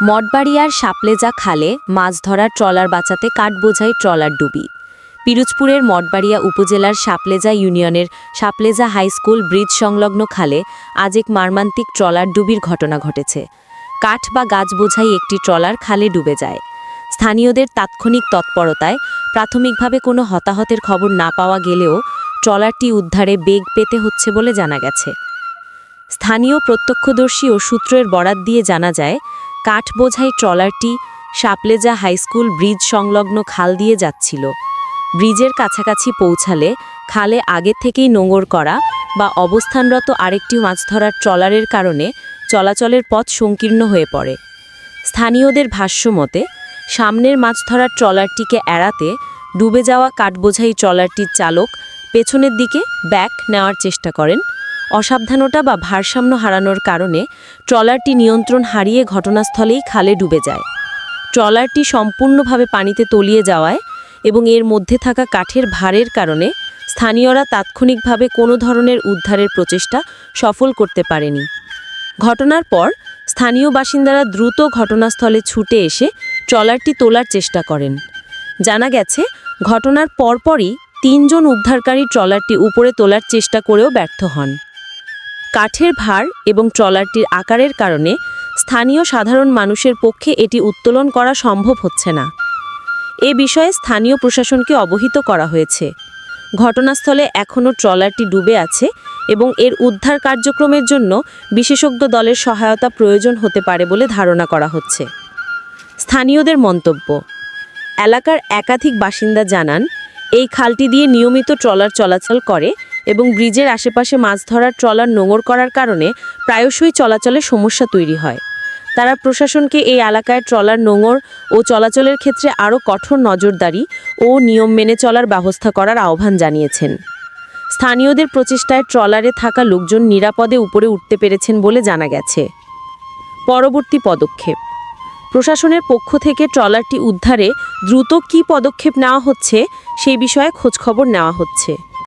মঠবাড়িয়ার সাপলেজা খালে মাছ ধরার ট্রলার বাঁচাতে কাঠবোঝাই ট্রলার ডুবি। পিরোজপুরের মঠবাড়িয়া উপজেলার সাপলেজা ইউনিয়নের সাপলেজা হাই স্কুল ব্রিজ সংলগ্ন খালে আজ এক মারমান্তিক ট্রলার ডুবির ঘটনা ঘটেছে। কাঠ বা গাছ বোঝাই একটি ট্রলার খালে ডুবে যায়। স্থানীয়দের তাৎক্ষণিক তৎপরতায় প্রাথমিকভাবে কোনো হতাহতের খবর না পাওয়া গেলেও ট্রলারটি উদ্ধারে বেগ পেতে হচ্ছে বলে জানা গেছে। স্থানীয় প্রত্যক্ষদর্শী ও সূত্রের বরাত দিয়ে জানা যায় কাঠ বোঝাই ট্রলারটি সাপলেজা হাইস্কুল ব্রিজ সংলগ্ন খাল দিয়ে যাচ্ছিল। ব্রিজের কাছাকাছি পৌঁছালে খালে আগে থেকেই নোঙর করা বা অবস্থানরত আরেকটি মাছ ধরার ট্রলারের কারণে চলাচলের পথ সংকীর্ণ হয়ে পড়ে। স্থানীয়দের ভাষ্যমতে, সামনের মাছ ধরার ট্রলারটিকে এড়াতে ডুবে যাওয়া কাঠবোঝাই ট্রলারটির চালক পেছনের দিকে ব্যাক নেওয়ার চেষ্টা করেন অসাবধানতা বা ভারসাম্য হারানোর কারণে ট্রলারটি নিয়ন্ত্রণ হারিয়ে ঘটনাস্থলেই খালে ডুবে যায়। ট্রলারটি সম্পূর্ণভাবে পানিতে তলিয়ে যাওয়ায় এবং এর মধ্যে থাকা কাঠের ভারের কারণে স্থানীয়রা তাৎক্ষণিকভাবে কোনো ধরনের উদ্ধারের প্রচেষ্টা সফল করতে পারেনি। ঘটনার পর স্থানীয় বাসিন্দারা দ্রুত ঘটনাস্থলে ছুটে এসে ট্রলারটি তোলার চেষ্টা করেন। জানা গেছে, ঘটনার পরপরই তিনজন উদ্ধারকারী ট্রলারটি উপরে তোলার চেষ্টা করেও ব্যর্থ হন। কাঠের ভার এবং ট্রলারটির আকারের কারণে স্থানীয় সাধারণ মানুষের পক্ষে এটি উত্তোলন করা সম্ভব হচ্ছে না। এ বিষয়ে স্থানীয় প্রশাসনকে অবহিত করা হয়েছে। ঘটনাস্থলে এখনও ট্রলারটি ডুবে আছে এবং এর উদ্ধার কার্যক্রমের জন্য বিশেষজ্ঞ দলের সহায়তা প্রয়োজন হতে পারে বলে ধারণা করা হচ্ছে। স্থানীয়দের মন্তব্য, এলাকার একাধিক বাসিন্দা জানান, এই খালটি দিয়ে নিয়মিত ট্রলার চলাচল করে এবং ব্রিজের আশেপাশে মাছ ধরার ট্রলার নোঙর করার কারণে প্রায়শই চলাচলে সমস্যা তৈরি হয়। তারা প্রশাসনকে এই এলাকায় ট্রলার নোঙর ও চলাচলের ক্ষেত্রে আরও কঠোর নজরদারি ও নিয়ম মেনে চলার ব্যবস্থা করার আহ্বান জানিয়েছেন। স্থানীয়দের প্রচেষ্টায় ট্রলারে থাকা লোকজন নিরাপদে উপরে উঠতে পেরেছেন বলে জানা গেছে। পরবর্তী পদক্ষেপ। প্রশাসনের পক্ষ থেকে ট্রলারটি উদ্ধারে দ্রুত কী পদক্ষেপ নেওয়া হচ্ছে সেই বিষয়ে খোঁজখবর নেওয়া হচ্ছে।